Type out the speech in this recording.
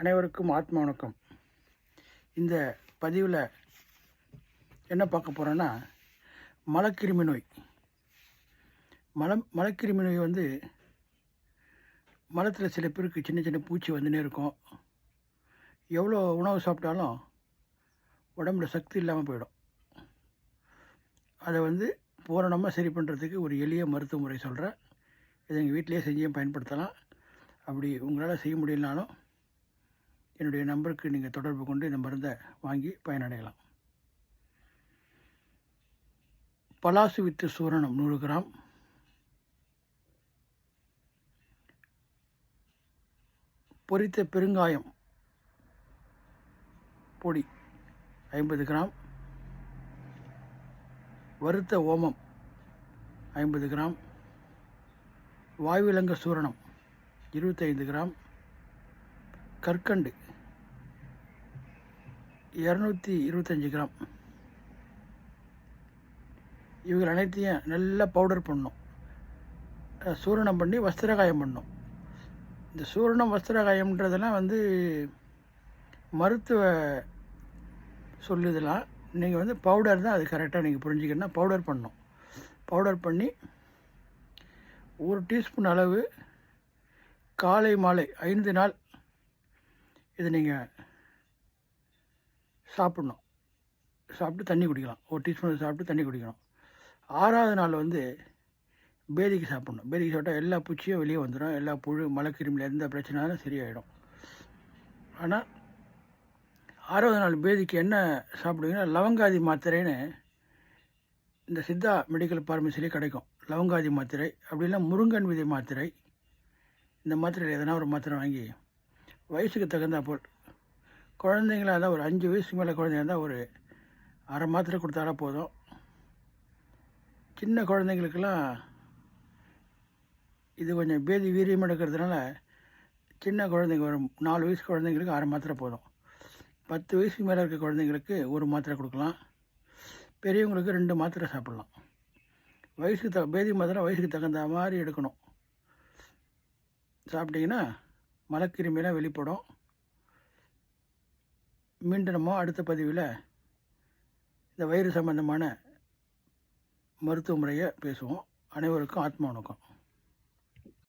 அனைவருக்கும் ஆத்ம வணக்கம். இந்த பதிவில் என்ன பார்க்க போகிறோன்னா மலக்கிருமி நோய். மலம் மலக்கிருமி நோய் வந்து மலத்தில் சில பேருக்கு சின்ன சின்ன பூச்சி வந்துனே இருக்கும். எவ்வளோ உணவு சாப்பிட்டாலும் உடம்புல சக்தி இல்லாமல் போயிடும். அதை வந்து பூரணமாக சரி பண்ணுறதுக்கு ஒரு எளிய மருத்துவ முறை சொல்கிறேன் இதை எங்கள் வீட்டிலேயே செஞ்சு பயன்படுத்தலாம். அப்படி உங்களால் செய்ய முடியலனாலும் என்னுடைய நம்பருக்கு நீங்கள் தொடர்பு கொண்டு இந்த மருந்தை வாங்கி பயனடையலாம். பலாசு வித்து சூரணம் நூறு கிராம். பொரித்த பெருங்காயம் பொடி ஐம்பது கிராம். வறுத்த ஓமம் ஐம்பது கிராம். வாயுவிலங்க சூரணம் இருபத்தைந்து கிராம். கற்கண்டு. இரநூத்தி இருபத்தஞ்சி கிராம். இவர்கள் அனைத்தையும் நல்லா பவுடர் பண்ணும். சூரணம் பண்ணி வஸ்திரகாயம் பண்ணும். இந்த சூரணம் வஸ்திரகாயம்ன்றதெல்லாம் வந்து மருத்துவ சொல்லுதெல்லாம் நீங்கள் வந்து பவுடர் தான் அது கரெக்டாக நீங்கள் புரிஞ்சுக்கணும்னா பவுடர் பண்ணும். பவுடர் பண்ணி ஒரு டீஸ்பூன் அளவு காலை மாலை ஐந்து நாள் இதை நீங்கள் சாப்பிட்ணும். சாப்பிட்டு தண்ணி குடிக்கலாம். ஒரு டீஸ்பூன் சாப்பிட்டு தண்ணி குடிக்கணும். ஆறாவது நாள் வந்து பேதிக்கு சாப்பிட்ணும். பேதிக்கு சாப்பிட்டா எல்லா பூச்சியும் வெளியே வந்துடும் எல்லா புழு மலைக்கிருமியில் எந்த பிரச்சனைனாலும் சரியாயிடும். ஆனால் ஆறாவது நாள் பேதிக்கு என்ன சாப்பிடுவீங்கன்னா லவங்காதி மாத்திரைன்னு இந்த சித்தா மெடிக்கல் பார்மசிலே கிடைக்கும். லவங்காதி மாத்திரை அப்படின்னா முருங்கன் விதை மாத்திரை. இந்த மாத்திரையில் எதனா ஒரு மாத்திரை வாங்கி வயசுக்கு தகுந்தா போல் குழந்தைங்களா இருந்தால் ஒரு அஞ்சு வயசுக்கு மேலே குழந்தைங்க இருந்தால் ஒரு அரை மாத்திரை கொடுத்தாலே போதும். சின்ன குழந்தைங்களுக்கெல்லாம் இது கொஞ்சம் பேதி வீரியம் எடுக்கிறதுனால சின்ன குழந்தைங்க ஒரு நாலு வயசு குழந்தைங்களுக்கு அரை மாத்திரை போதும். பத்து வயசுக்கு மேலே இருக்க குழந்தைங்களுக்கு ஒரு மாத்திரை கொடுக்கலாம். பெரியவங்களுக்கு ரெண்டு மாத்திரை சாப்பிட்லாம். வயசுக்கு த பேதி மாத்திரை வயசுக்கு தகுந்த மாதிரி எடுக்கணும். சாப்பிட்டிங்கன்னா மலக்கிருமியெல்லாம் வெளிப்படும். மீண்டும் நம்ம அடுத்த பதிவில் இந்த வயிறு சம்பந்தமான மருத்துவ முறையை பேசுவோம். அனைவருக்கும் ஆத்மா வணக்கம்